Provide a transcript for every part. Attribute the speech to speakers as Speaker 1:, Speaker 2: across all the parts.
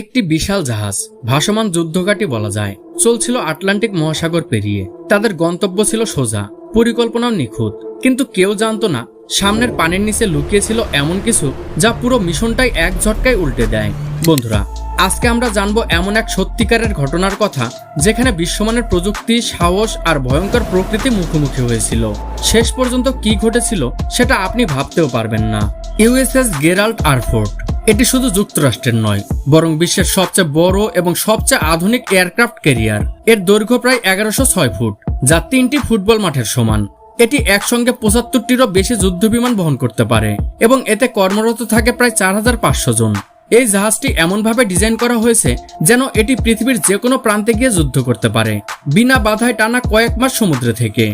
Speaker 1: একটি বিশাল জাহাজ, ভাসমান যুদ্ধঘাটি বলা যায়, চলছিল আটলান্টিক মহাসাগর পেরিয়ে। তাদের গন্তব্য ছিল সোজা, পরিকল্পনাও নিখুঁত। কিন্তু কেউ জানতো না, সামনের পানির নিচে লুকিয়ে ছিল এমন কিছু যা পুরো মিশনটাই এক ঝটকায় উল্টে দেয়। বন্ধুরা, আজকে আমরা জানব এমন এক সত্যিকারের ঘটনার কথা, যেখানে বিশ্বমানের প্রযুক্তি, সাহস আর ভয়ঙ্কর প্রকৃতি মুখোমুখি হয়েছিল। শেষ পর্যন্ত কি ঘটেছিল, সেটা আপনি ভাবতেও পারবেন না। ইউএসএস গেরাল্ট আরফোর্ট এটি শুধু যুক্তরাষ্ট্রের নয়, বরং বিশ্বের সবচেয়ে বড় এবং সবচেয়ে আধুনিক এয়ারক্রাফট ক্যারিয়ার। এর দৈর্ঘ্য প্রায় এগারোশো ছয় ফুট, যা তিনটি ফুটবল মাঠের সমান। এটি একসঙ্গে পঁচাত্তরটিরও বেশি যুদ্ধবিমান বহন করতে পারে, এবং এতে কর্মরত থাকে প্রায় চার হাজার পাঁচশো জন। এই জাহাজটি এমনভাবে ডিজাইন করা হয়েছে যেন এটি পৃথিবীর যে কোনো প্রান্তে গিয়ে যুদ্ধ করতে পারে, বিনা বাধায় টানা কয়েক মাস সমুদ্রে থেকে।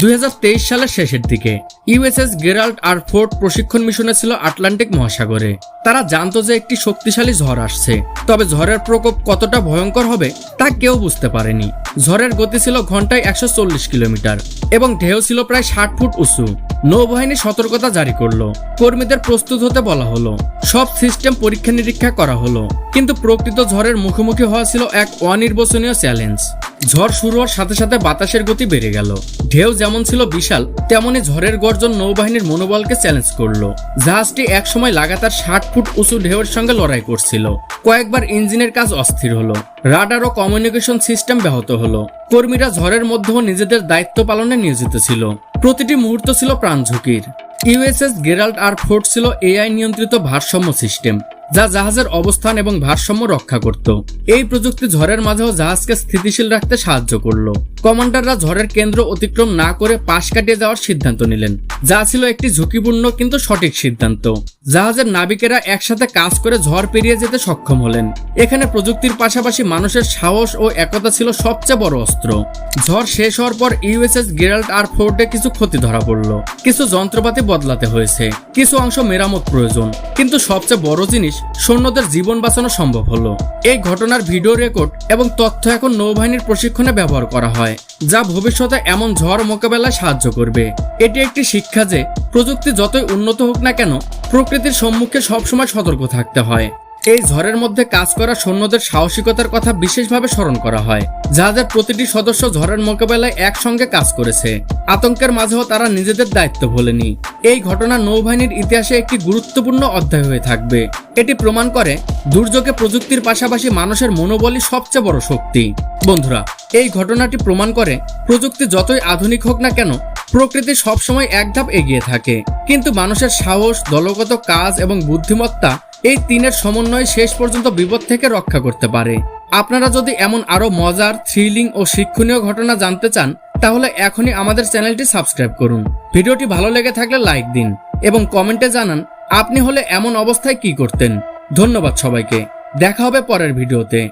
Speaker 1: দুই হাজার তেইশ সালের শেষের দিকে ইউএসএস গেরাল্ট আর ফোর্ট প্রশিক্ষণ মিশনে ছিল আটলান্টিক মহাসাগরে। তারা জানতো যে একটি শক্তিশালী ঝড় আসছে। তবে ঝড়ের প্রকোপ কতটা ভয়ঙ্কর হবে, তা কেউ বুঝতে পারেনি। ঝড়ের গতি ছিল ঘন্টায় একশো চল্লিশ কিলোমিটার এবং ঢেউ ছিল প্রায় ষাট ফুট উঁচু। নৌবাহিনী সতর্কতা জারি করল। কর্মীদের প্রস্তুত হতে বলা হলো। সব সিস্টেম পরীক্ষা নিরীক্ষা করা হলো। কিন্তু প্রকৃত ঝড়ের মুখোমুখি হওয়া ছিল এক অনির্বচনীয় চ্যালেঞ্জ। ঝড় শুরু হওয়ার সাথে সাথে বাতাসের গতি বেড়ে গেল। ঢেউ যেমন ছিল বিশাল, তেমনি ঝড়ের গর্জন নৌবাহিনীর মনোবলকে চ্যালেঞ্জ করল। জাহাজটি একসময় লাগাতার ষাট ফুট উঁচু ঢেউয়ের সঙ্গে লড়াই করছিল। কয়েকবার ইঞ্জিনের কাজ অস্থির হলো। রাডার ও কমিউনিকেশন সিস্টেম ব্যাহত হলো। কর্মীরা ঝড়ের মধ্যেও নিজেদের দায়িত্ব পালনে নিয়োজিত ছিল। প্রতিটি মুহূর্ত ছিল প্রাণ ঝুঁকির। ইউএসএস গেরাল্ট আর ফোর্ট ছিল এআই নিয়ন্ত্রিত ভারসাম্য সিস্টেম যা জাহাজের অবস্থান এবং ভারসাম্য রক্ষা করত। এই প্রযুক্তি ঝড়ের মাঝেও জাহাজকে স্থিতিশীল রাখতে সাহায্য করল। কমান্ডাররা ঝড়ের কেন্দ্র অতিক্রম না করে পাশ কাটিয়ে যাওয়ার সিদ্ধান্ত নিলেন। যা ছিল একটি ঝুঁকিপূর্ণ কিন্তু সঠিক সিদ্ধান্ত। জাহাজের নাবিকেরা একসাথে কাজ করে ঝড় পেরিয়ে যেতে সক্ষম হলেন। এখানে প্রযুক্তির পাশাপাশি মানুষের সাহস ও একতা ছিল সবচেয়ে বড় অস্ত্র। ঝড় শেষ হওয়ার পর ইউএসএস গেরাল্ট আর ফোর্টে কিছু ক্ষতি ধরা পড়ল। কিছু যন্ত্রপাতি বদলাতে হয়েছে। কিছু অংশ মেরামত প্রয়োজন। কিন্তু সবচেয়ে বড় জিনিস, সৈন্যদের জীবন বাঁচানো সম্ভব হলো। এই ঘটনার ভিডিও রেকর্ড এবং তথ্য এখন নৌবাহিনীর প্রশিক্ষণে ব্যবহার করা হয়। যা ভবিষ্যতে এমন ঝড় মোকাবেলায় সাহায্য করবে। এটি একটি শিক্ষা যে, প্রযুক্তি যতই উন্নত হোক না কেন, প্রকৃতির সম্মুখে সবসময় সতর্ক থাকতে হয়। এই ঝড়ের মধ্যে কাজ করা সৈন্যদের সাহসিকতার কথা বিশেষভাবে স্মরণ করা হয় যাদের প্রতিটি সদস্য ঝড়ের মোকাবেলায় একসঙ্গে কাজ করেছে। আতঙ্কের মাঝেও তারা নিজেদের দায়িত্ব ভোলেনি। এই ঘটনা নৌবাহিনীর ইতিহাসে একটি গুরুত্বপূর্ণ অধ্যায় হয়ে থাকবে। এটি প্রমাণ করে দুর্যোগে প্রযুক্তির পাশাপাশি মানুষের মনোবলই সবচেয়ে বড় শক্তি। বন্ধুরা, এই ঘটনাটি প্রমাণ করে প্রযুক্তি যতই আধুনিক হোক না কেন, প্রকৃতি সবসময় এক ধাপ এগিয়ে থাকে। কিন্তু মানুষের সাহস, দলগত কাজ এবং বুদ্ধিমত্তা এই তিনের সমন্বয় শেষ পর্যন্ত বিপদ থেকে রক্ষা করতে পারে। আপনারা যদি এমন আরও মজার থ্রিলিং ও শিক্ষণীয় ঘটনা জানতে চান, তাহলে এখনই আমাদের চ্যানেলটি সাবস্ক্রাইব করুন। ভিডিওটি ভালো লেগে থাকলে লাইক দিন এবং কমেন্টে জানান আপনি হলে এমন অবস্থায় কি করতেন। ধন্যবাদ সবাইকে। দেখা হবে পরের ভিডিওতে।